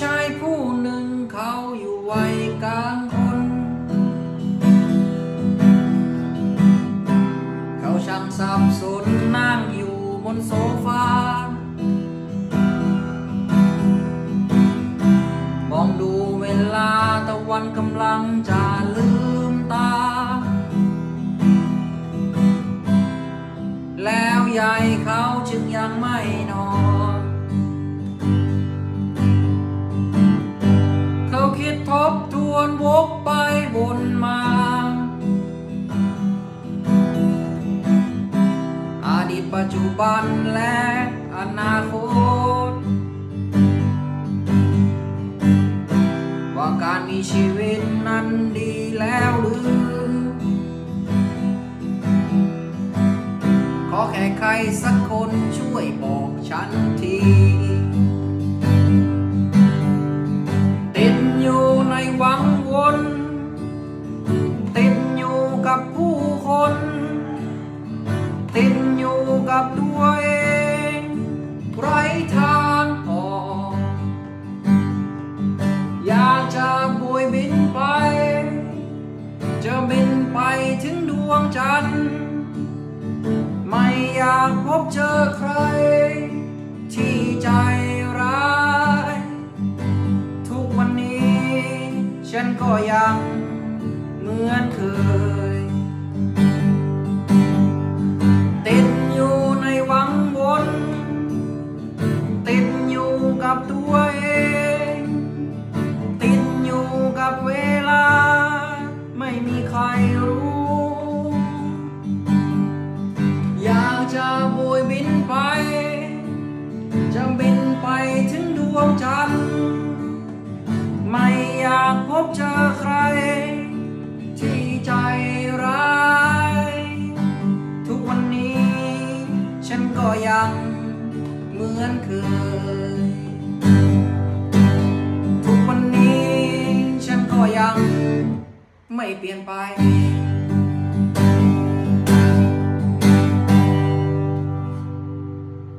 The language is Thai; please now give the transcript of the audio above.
ชายผู้หนึ่งเขาอยู่วัยกลางคน เขาช่างสับสนนั่งอยู่บนโซฟามองดูเวลาตะวันกำลังจะลืมตา แล้วยายเขาจึงยังไม่นอน ปัจจุบันและอนาคต ว่าการมีชีวิตนั้นดีแล้วหรือ ขอแค่ใครสักคนช่วยบอกฉันที กับตัวเองไร้ทางออก อยากจะบวยบินไป จะบินไปถึงดวงจันทร์ ไม่อยากพบเจอใคร ที่ใจร้าย ทุกวันนี้ ฉันก็ยังเหมือนเคย ใครรู้ อยากจะบวยบินไป จะบินไปถึงดวงจันทร์ ไม่อยากพบเจอใคร ที่ใจร้าย ทุกวันนี้ ฉันก็ยังเหมือนเคย ทุกวันนี้ฉันก็ยัง ไม่เปลี่ยนไป